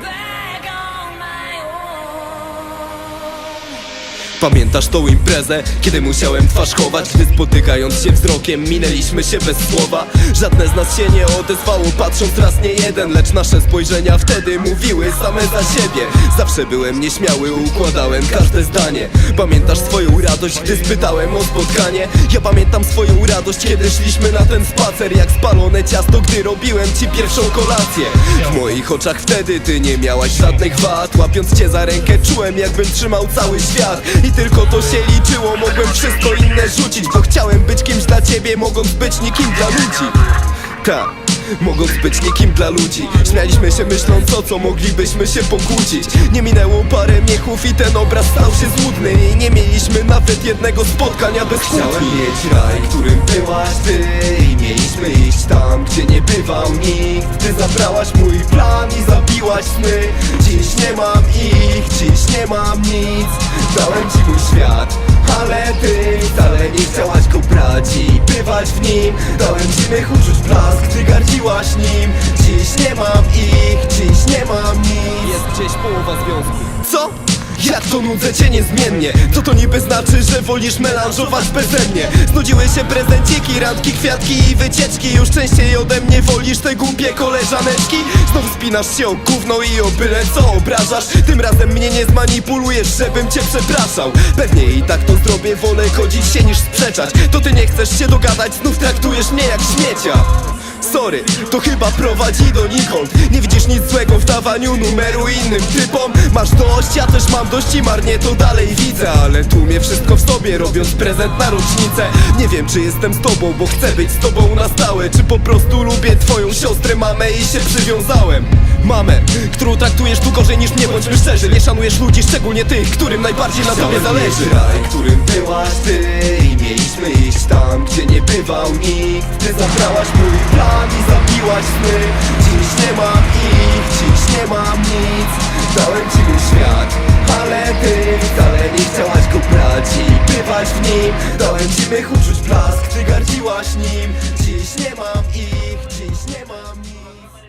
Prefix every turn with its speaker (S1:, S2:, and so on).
S1: back
S2: Pamiętasz tą imprezę, kiedy musiałem twarz chować? Gdy spotykając się wzrokiem minęliśmy się bez słowa. Żadne z nas się nie odezwało patrząc raz nie jeden Lecz nasze spojrzenia wtedy mówiły same za siebie. Zawsze byłem nieśmiały, układałem każde zdanie. Pamiętasz swoją radość, gdy spytałem o spotkanie? Ja pamiętam swoją radość, kiedy szliśmy na ten spacer Jak spalone ciasto, gdy robiłem ci pierwszą kolację. W moich oczach wtedy ty nie miałaś żadnych wad. Łapiąc cię za rękę czułem jakbym trzymał cały świat. I tylko to się liczyło, mogłem wszystko inne rzucić Bo chciałem być kimś dla ciebie, mogąc być nikim dla ludzi. Ta Mogąc być nikim dla ludzi. Śmialiśmy się myśląc o co moglibyśmy się pokłócić. Nie minęło parę miechów i ten obraz stał się złudny I nie mieliśmy nawet jednego spotkania bez kłótni. Chciałem mieć raj, którym byłaś ty. I mieliśmy iść tam, gdzie nie bywał nikt. Ty zabrałaś mój plan i zabiłaś sny Dziś nie mam ich, dziś nie mam nic. Dałem ci mój świat, ale ty wcale nie chciałaś go brać i bywać w nim. Dałem ci mych uczuć blask, ty gardziłaś nim. Dziś nie mam ich, dziś nie mam nic. Jest gdzieś połowa związku. Co? Jak to nudzę cię niezmiennie? Co to niby znaczy, że wolisz melanżować beze mnie Znudziły się prezenciki, randki, kwiatki i wycieczki. Już częściej ode mnie wolisz te głupie koleżaneczki? Znów spinasz się o gówno i o byle co obrażasz. Tym razem mnie nie zmanipulujesz, żebym cię przepraszał. Pewnie i tak to zrobię, wolę godzić się niż sprzeczać. To ty nie chcesz się dogadać, znów traktujesz mnie jak śmiecia Sorry, to chyba prowadzi donikąd Nie widzisz nic złego w dawaniu numeru innym typom? Masz dość, ja też mam dość i marnie to dalej widzę. Ale tłumię wszystko w sobie, robiąc prezent na rocznicę. Nie wiem czy jestem z tobą, bo chcę być z tobą na stałe. Czy po prostu lubię twoją siostrę, mamę i się przywiązałem? Mamę, którą traktujesz tu gorzej niż mnie, bądźmy szczerzy. Nie szanujesz ludzi, szczególnie tych, którym najbardziej na tobie zależy. raj, którym byłaś ty? I mieliśmy iść bywał nikt. Ty zabrałaś mój plan i zabiłaś sny. Dziś nie mam ich, dziś nie mam nic. Dałem ci mój świat, ale ty wcale nie chciałaś go brać i bywać w nim. Dałem ci mych uczuć blask, ty gardziłaś nim. Dziś nie mam ich, dziś nie mam